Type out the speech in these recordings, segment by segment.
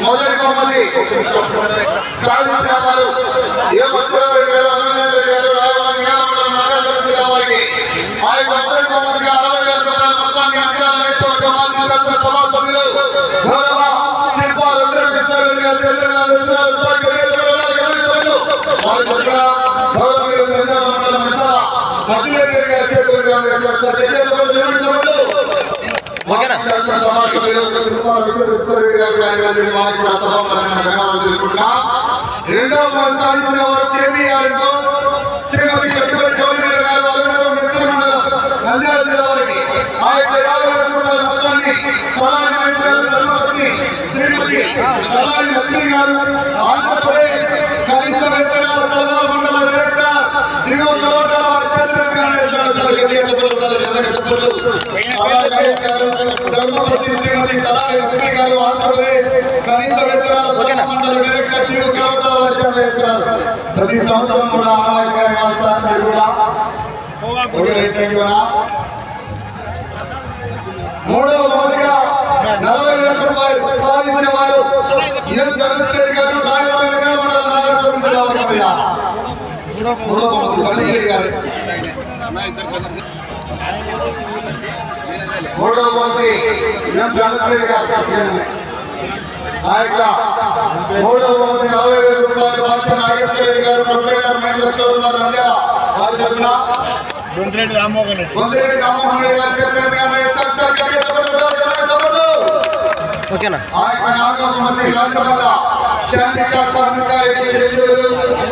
మొదటి బహుమతి సాధించిన వారు ఏ మత్స్యరావు గారు అన్నయ్య గారు రాయవరం నిగారమండలం నాగార్జున జిల్లా వారికి ఆ యొక్క మొదటి బహుమతిగా అరవై వేల రూపాయల మొత్తాన్ని నంద్యాల నియోజకవర్గ మాజీ శాసన సభా సభ్యులు గౌరవ శిల్ప రుద్రకృష్ణారెడ్డి గారు తెలంగాణ ఇస్తున్నారు. గారు గమనించవద్దు. వారి తరపున గౌరవనీయులు సంజాల మంచాల మధురెడ్డి గారి చేతులు గారు ఓకేనా? శాసన సభ్యులు ధన్యవాదాలు వారు కేబీఆర్ శ్రీమతి గారు నంద్యాల జిల్లా వారికి ఆ యొక్క యాభై వేల రూపాయల మొత్తాన్ని నాయక్ గారు ధర్మపత్ని శ్రీమతి లక్ష్మి గారు ఆంధ్రప్రదేశ్ కనీస వేతనాల సలహాల మండల డైరెక్టర్ దిగువ వారి సార్ గారు ధర్మపతి శ్రీమతి కళారి లక్ష్మి గారు ఆంధ్రప్రదేశ్ కనీస వేతనాల సలహా మండల డైరెక్టర్ దిగువ కరోటాల వారి చేతుల ప్రతి సంవత్సరం కూడా ఆనవాయితీగా ఇవ్వాలి సార్ మీరు కూడా ఓకే రైట్ థ్యాంక్ యూ మూడవ మొదటిగా నలభై వేల రూపాయలు సాధించిన వారు ఎం ధనుష్ రెడ్డి గారు రాయవరం గారు మండలం నాగర్పురం జిల్లా మూడవ మొదటి ధనుష్ రెడ్డి గారు. మూడవ బహుమతి ఎం ధనుష్ రెడ్డి గారు ఆ యొక్క మూడవ బహుమతి నలభై వేల రూపాయలు బాక్ష నాగేశ్వర రెడ్డి గారు ప్రొపరేటర్ మహేంద్ర స్టోర్ వారు నంద్యాల వారి తరఫున బొందిరెడ్డి రామ్మోహన్ రెడ్డి పొందిరెడ్డి రామ్మోహన్ రెడ్డి గారి చేతుల మీదుగా వేస్తారు సార్ గట్టిగా చప్పట్లు కొట్టాలి, గట్టిగా చప్పట్లు. ఓకేనా ఆ యొక్క నాలుగవ బహుమతి రాచమల్ల శాంతిక సహకారెడ్డి చిరంజీవులు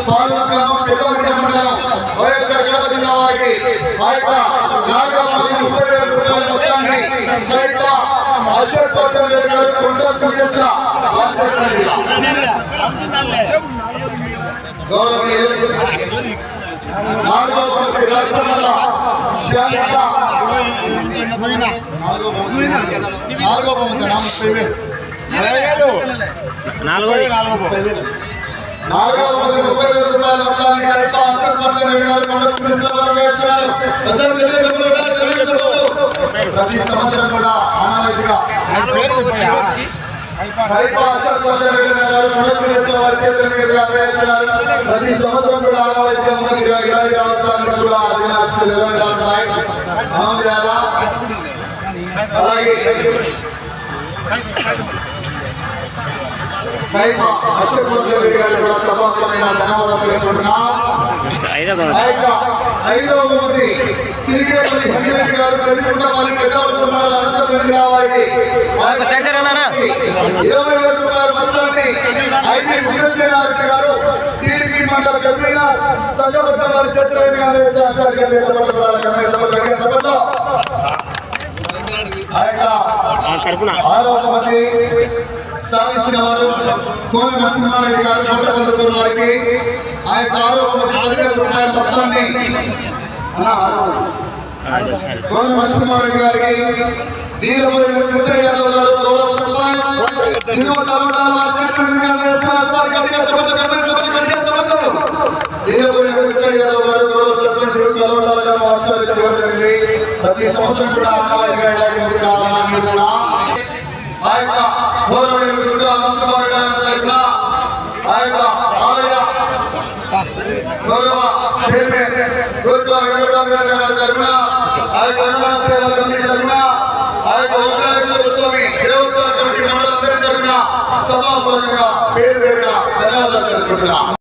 సాలు గ్రామం పెద్దమిడియ మండలం వైఎస్ఆర్ కడప జిల్లా వారికి ఆ యొక్క బహుమతి ముప్పై వేల రూపాయల మొత్తాన్ని కైట అశోక్ గౌతమ్ రెడ్డి గారు చేతుల మీదుగా. గౌరవనీయులు నాలుగవ బహుమతి రాచమల్ల శాంతిక నాలుగో నాలుగో ముప్పై వేలు. వేలు. నాలుగోది ముప్పై వేలు. నాలుగో బహుమతి ముప్పై వేల రూపాయల మొత్తాన్ని కైప అశోక్ వర్ధన్ రెడ్డి గారు కొండ సుమేశ్వరవరం వేస్తున్నారు అసలు గట్టిగా చెప్పలు ప్రతి సంవత్సరం కూడా ఆనవాయితీగా అశోక్ వర్ధన్ రెడ్డి గారు వారి చేతుల మీదుగా ప్రతి సంవత్సరం కూడా ఆనవాయితీగా మనకి ఇరవై ఇరవై సంవత్సరాలు కూడా అధీనాస్తులు ఉంటాయి మనం చేయాలా అలాగే కైమ వర్ధన్ రెడ్డి గారికి కూడా సభాపరమైన ధన్యవాదాలు ఐదవ బహుమతి సిరిగేపల్లి హంగిరెడ్డి గారు యొక్క సైడ్ సైడ్ అన్నానా? ఇరవై వేల రూపాయల మొత్తాన్ని ఐటీ ఉగ్రసేనారెడ్డి గారు టీడీపీ మండల కన్వీనర్ సంఘపట్ల వారి చెప్పట్లు. ఆ యొక్క ఆరవ బహుమతి సాధించిన వారు కోన నరసింహారెడ్డి గారు కోటకొండకూరు వారికి ఆ యొక్క ఆరవ బహుమతి పదివేల రూపాయల మొత్తాన్ని కోన నరసింహారెడ్డి గారికి వీరబోయిన కృష్ణ యాదవ్ గారు గౌరవ సర్పంచ్ ఇదిగో కలవటాల వారి చేతుల మీదుగా చేస్తున్నారు. సార్ గట్టిగా చెప్పండి గట్టిగా చెప్పండి గట్టిగా చెప్పండి. వీరబోయిన కృష్ణ యాదవ్ గారు గౌరవ సర్పంచ్ కలవటాల వాస్తవాలు ప్రతి సంవత్సరం కూడా ఆనవాయితీగా ఇలాగే ముందుకు రావాలన్నా మీరు కూడా గౌరవమైన దుర్గా వంశమారెడ్డి తరఫున ఆ యొక్క ఆలయ గౌరవ చైర్మన్ దుర్గా వెంకటరామరెడ్డి గారి తరఫున ఆ యొక్క అన్నదాన సేవా కమిటీ తరఫున ఆ యొక్క ఓంకారేశ్వర స్వామి దేవస్థాన కమిటీ మండలందరి తరఫున సభాపూర్వకంగా పేరు పేరున ధన్యవాదాలు తెలుపుకుంటున్నాం